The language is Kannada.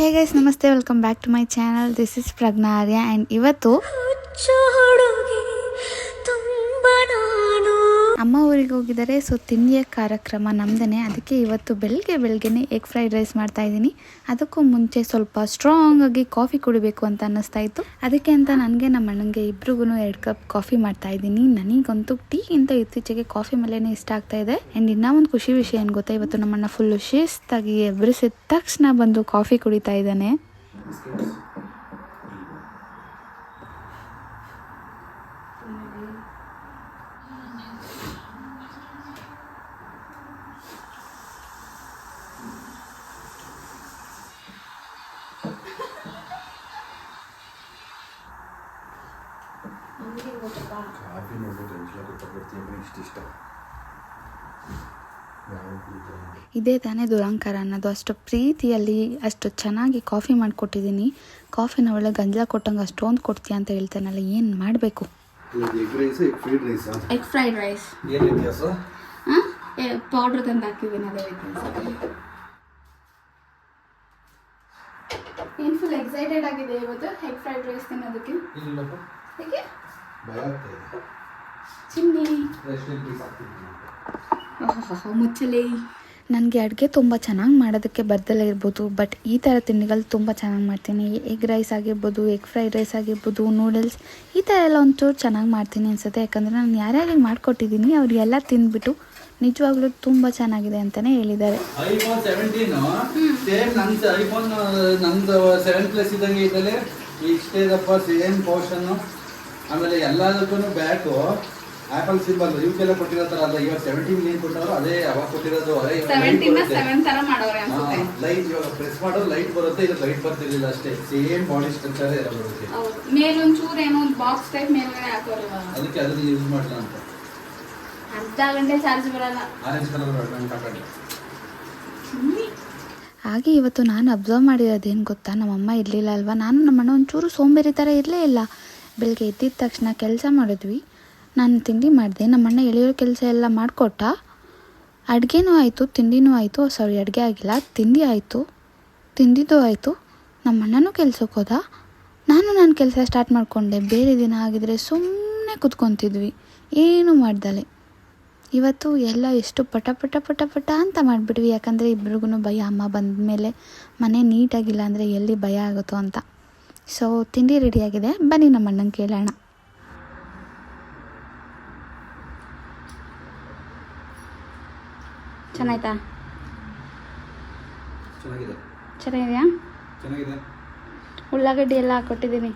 ಹೇ ಗೈಸ್ ನಮಸ್ತೆ welcome back to my channel this is Pragnya Arya and ಇವತ್ತು ಹೋಗಿದ್ದಾರೆ. ಸೊ ತಿಂಡಿಯ ಕಾರ್ಯಕ್ರಮ ನಮ್ದೇ ಅದಕ್ಕೆ ಇವತ್ತು ಬೆಳಗ್ಗೆ ಬೆಳಗ್ಗೆನೆ ಎಗ್ ಫ್ರೈಡ್ ರೈಸ್ ಮಾಡ್ತಾ ಇದ್ದೀನಿ. ಅದಕ್ಕೂ ಮುಂಚೆ ಸ್ವಲ್ಪ ಸ್ಟ್ರಾಂಗ್ ಆಗಿ ಕಾಫಿ ಕುಡಿಬೇಕು ಅಂತ ಅನ್ನಿಸ್ತಾ ಇತ್ತು. ಅದಕ್ಕೆ ಅಂತ ನನಗೆ, ನಮ್ಮ ಅಣ್ಣಂಗೆ ಇಬ್ರಿಗೂ ಎರಡು ಕಪ್ ಕಾಫಿ ಮಾಡ್ತಾ ಇದ್ದೀನಿ. ನನಗಂತೂ ಟೀ ಅಂತ ಇತ್ತೀಚೆಗೆ ಕಾಫಿ ಮೇಲೇ ಇಷ್ಟ ಆಗ್ತಾ ಇದೆ. ಆ್ಯಂಡ್ ಇನ್ನೂ ಒಂದು ಖುಷಿ ವಿಷಯ ಏನು ಗೊತ್ತಾ? ಇವತ್ತು ನಮ್ಮಣ್ಣ ಫುಲ್ಲು ಶಿಸ್ತಾಗಿ ಎಬ್ಬರಿಸಿದ ತಕ್ಷಣ ಬಂದು ಕಾಫಿ ಕುಡಿತಾ ಇದ್ದಾನೆ. ಕಾಫಿ ಗೊತ್ತಾಗ್ಬಿಡ್ತೀನಿ ಇಷ್ಟ ಇಷ್ಟ ಯಾವ ಕುಡಿತಾರೆ ಇದೇ ತಾನೇ ದುರಂಕಾರ ಅನ್ನೋದು. ಅಷ್ಟು ಪ್ರೀತಿಯಲ್ಲಿ ಅಷ್ಟು ಚೆನ್ನಾಗಿ ಕಾಫಿ ಮಾಡಿಕೊಟ್ಟಿದ್ದೀನಿ. ಕಾಫಿನ ಒಳ್ಳೆ ಗಂಜಲ ಕೊಟ್ಟಂಗೆ ಅಷ್ಟೊಂದು ಕೊಡ್ತೀಯ ಅಂತ ಹೇಳ್ತಾನಲ್ಲ ಏನು ಮಾಡಬೇಕು? ಎಗ್ ಫ್ರೈಡ್ ರೈಸ್ ಪೌಡ್ರ್ ತಂದು ಹಾಕಿದ್ದೀನಿ ಅದೇ ಏನು ಫುಲ್ ಎಕ್ಸೈಟೆಡ್ ಆಗಿದೆ ಇವತ್ತು ಎಗ್ ಫ್ರೈಡ್ ರೈಸ್ ತಿನ್ನೋದಕ್ಕೆ? ಹೇಗೆ? ಭಯ ಪೀಸ್ ಮುಚ್ಚಲಿ. ನನಗೆ ಅಡುಗೆ ತುಂಬ ಚೆನ್ನಾಗಿ ಮಾಡೋದಕ್ಕೆ ಬರ್ದಲ್ಲೇ ಇರ್ಬೋದು ಬಟ್ ಈ ಥರ ತಿಂಡಿಗಳು ತುಂಬ ಚೆನ್ನಾಗಿ ಮಾಡ್ತೀನಿ. ಎಗ್ ರೈಸ್ ಆಗಿರ್ಬೋದು ಎಗ್ ಫ್ರೈಡ್ ರೈಸ್ ಆಗಿರ್ಬೋದು ನೂಡಲ್ಸ್ ಈ ಥರ ಎಲ್ಲ ಒಂಚೂರು ಚೆನ್ನಾಗಿ ಮಾಡ್ತೀನಿ ಅನಿಸುತ್ತೆ. ಯಾಕಂದರೆ ನಾನು ಯಾರ್ಯಾರಿಗೆ ಮಾಡಿಕೊಟ್ಟಿದ್ದೀನಿ ಅವರಿಗೆಲ್ಲ ತಿಂದ್ಬಿಟ್ಟು ನಿಜವಾಗ್ಲೂ ತುಂಬ ಚೆನ್ನಾಗಿದೆ ಅಂತಲೇ ಹೇಳಿದ್ದಾರೆ. ಐಫೋನ್ ಸೆವೆಂಟೀನ್ ಸೇಮ್ ನಂದು ಐಫೋನ್ ನಂದು ಸೆವೆನ್ ಪ್ಲಸ್ ಇದ್ದಂಗೆ ಇಷ್ಟೇ ಸೇಮ್ ಪೋರ್ಷನ್ ಆಮೇಲೆ ಎಲ್ಲದಕ್ಕೂ ಬ್ಯಾಕು ಆಪಲ್ ಸಿಂಬಲ್ ಇವಕ್ಕೆಲ್ಲ ಕೊಟ್ಟಿರೋ ತರ ಅಲ್ಲ ಇವಾಗ ಸೆವೆಂಟೀನ್ ಮಿಲಿಯನ್ ಕೊಟ್ಟವರು ಅದೇ ಅವಾಗ ಕೊಟ್ಟಿರೋದು ಲೈಟ್ ಇವಾಗ ಪ್ರೆಸ್ ಮಾಡೋದು ಲೈಟ್ ಬರುತ್ತೆ. ಇದು ಲೈಟ್ ಬರ್ತಿರ್ಲಿಲ್ಲ ಅಷ್ಟೇ. ಸೇಮ್ ಬಾಡಿ ಸ್ಟ್ರಕ್ಚರ್ ಇರೋದು ಮೇಲೊಂಚೂರು ಏನೋ ಒಂದು ಬಾಕ್ಸ್ ಟೈಪ್ ಮೇಲ್ಗಡೆ ಹಾಕೋರಲ್ಲ ಅದಕ್ಕೆ ಅದನ್ನ ಯೂಸ್ ಮಾಡಲ್ಲ ಅಂತ ಅರ್ಧ ಗಂಟೆ ಚಾರ್ಜ್ ಬರಲ್ಲ. ಆರೆಂಜ್ ಕಲರ್ ಹಾಗೆ ಇವತ್ತು ನಾನು ಅಬ್ಸರ್ವ್ ಮಾಡಿರೋದೇನು ಗೊತ್ತಾ? ನಮ್ಮಮ್ಮ ಇರಲಿಲ್ಲ ಅಲ್ವಾ? ನಾನು ನಮ್ಮಣ್ಣ ಒಂಚೂರು ಸೋಂಬೇರಿ ಥರ ಇರಲೇ ಇಲ್ಲ. ಬೆಳಗ್ಗೆ ಎದ್ದಿದ ತಕ್ಷಣ ಕೆಲಸ ಮಾಡಿದ್ವಿ. ನಾನು ತಿಂಡಿ ಮಾಡಿದೆ. ನಮ್ಮಣ್ಣ ಎಳೆಯೋ ಕೆಲಸ ಎಲ್ಲ ಮಾಡಿಕೊಟ್ಟ. ಅಡುಗೆನೂ ಆಯಿತು, ತಿಂಡಿನೂ ಆಯಿತು. ಸಾರಿ, ಅಡುಗೆ ಆಗಿಲ್ಲ. ತಿಂಡಿ ಆಯಿತು. ತಿಂದಿದ್ದು ಆಯಿತು. ನಮ್ಮಣ್ಣನೂ ಕೆಲ್ಸಕ್ಕೆ ಹೋದ. ನಾನು ನನ್ನ ಕೆಲಸ ಸ್ಟಾರ್ಟ್ ಮಾಡಿಕೊಂಡೆ. ಬೇರೆ ದಿನ ಆಗಿದ್ರೆ ಸುಮ್ಮನೆ ಕೂತ್ಕೊತಿದ್ವಿ. ಏನೂ ಮಾಡ್ದಲೆ. ಇವತ್ತು ಎಲ್ಲ ಎಷ್ಟು ಪಟ ಪಟ ಪಟ ಪಟ ಅಂತ ಮಾಡಿಬಿಟ್ವಿ. ಯಾಕಂದರೆ ಇಬ್ರಿಗೂ ಭಯ. ಅಮ್ಮ ಬಂದ ಮೇಲೆ ಮನೆ ನೀಟಾಗಿಲ್ಲ ಅಂದರೆ ಎಲ್ಲಿ ಭಯ ಆಗುತ್ತೋ ಅಂತ. ಸೊ ತಿಂಡಿ ರೆಡಿಯಾಗಿದೆ ಬನ್ನಿ ನಮ್ಮ ಅಣ್ಣನ ಕೇಳೋಣ. ಚೆನ್ನಾಯ್ತಾ? ಚೆನ್ನಾಗಿದೆ. ಚೆನ್ನಾಗಿದೆಯಾ? ಚೆನ್ನಾಗಿದೆ. ಉಳ್ಳಾಗಡ್ಡಿ ಎಲ್ಲ ಕೊಟ್ಟಿದ್ದೀನಿ